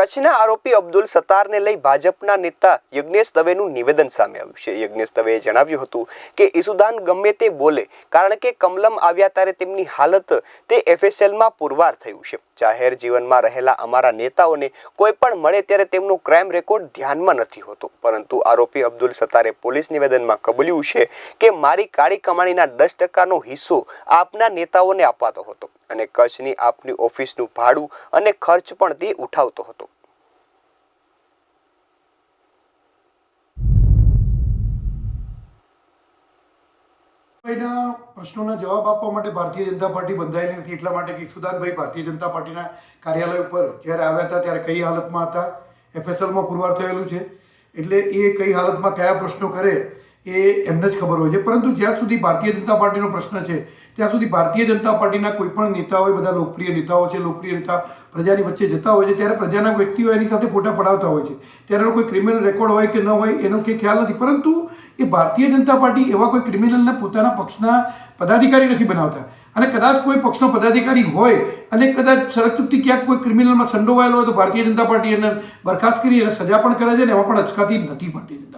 કચ્છના આરોપી અબ્દુલ સત્તારને લઈ ભાજપના નેતા યજ્ઞેશ દવેનું નિવેદન સામે આવ્યું છે. યજ્ઞેશ દવેએ જણાવ્યું હતું કે ઈસુદાન ગમે તે બોલે, કારણ કે કમલમ આવ્યા ત્યારે તેમની હાલત તે એફએસએલમાં પુરવાર થયું છે. જાહેર જીવનમાં રહેલા અમારા નેતાઓને કોઈ પણ મળે ત્યારે તેમનો ક્રાઇમ રેકોર્ડ ધ્યાનમાં નથી હોતો. પરંતુ આરોપી અબ્દુલ સત્તારે પોલીસ નિવેદનમાં કબૂલ્યું છે કે મારી કાળી કમાણીના દસ ટકાનો હિસ્સો આપના નેતાઓને અપાતો હતો અને કચ્છની આપની ઓફિસનું ભાડું અને ખર્ચ પણ તે ઉઠાવતો હતો. ભાઈના પ્રશ્નોના જવાબ આપવા માટે ભારતીય જનતા પાર્ટી બંધાયેલી નથી, એટલા માટે કે સુદાનભાઈ ભારતીય જનતા પાર્ટીના કાર્યાલય ઉપર જ્યારે આવ્યા હતા ત્યારે કઈ હાલતમાં હતા? એફએસએલમાં પુરવાર થયેલું છે. એટલે એ કઈ હાલતમાં કયા પ્રશ્નો કરે? એ એમને જ ખબર હોય છે. પરંતુ જ્યાં સુધી ભારતીય જનતા પાર્ટીનો પ્રશ્ન છે, ત્યાં સુધી ભારતીય જનતા પાર્ટીના કોઈ પણ નેતાઓ એ બધા લોકપ્રિય નેતાઓ છે, લોકપ્રિય નેતા પ્રજાની વચ્ચે જતા હોય છે, ત્યારે પ્રજાના વ્યક્તિઓ એની સાથે ફોટા પડાવતા હોય છે. ત્યારે એનો કોઈ ક્રિમિનલ રેકોર્ડ હોય કે ન હોય, એનો કંઈ ખ્યાલ નથી. પરંતુ એ ભારતીય જનતા પાર્ટી એવા કોઈ ક્રિમિનલને પોતાના પક્ષના પદાધિકારી નથી બનાવતા. અને કદાચ કોઈ પક્ષનો પદાધિકારી હોય અને કદાચ સરચૂકથી ક્યાંક કોઈ ક્રિમિનલમાં સંડોવાયેલો હોય તો ભારતીય જનતા પાર્ટી એને બરખાસ્ત કરી અને સજા પણ કરે છે ને એમાં પણ અચકાતી નથી ભારતીય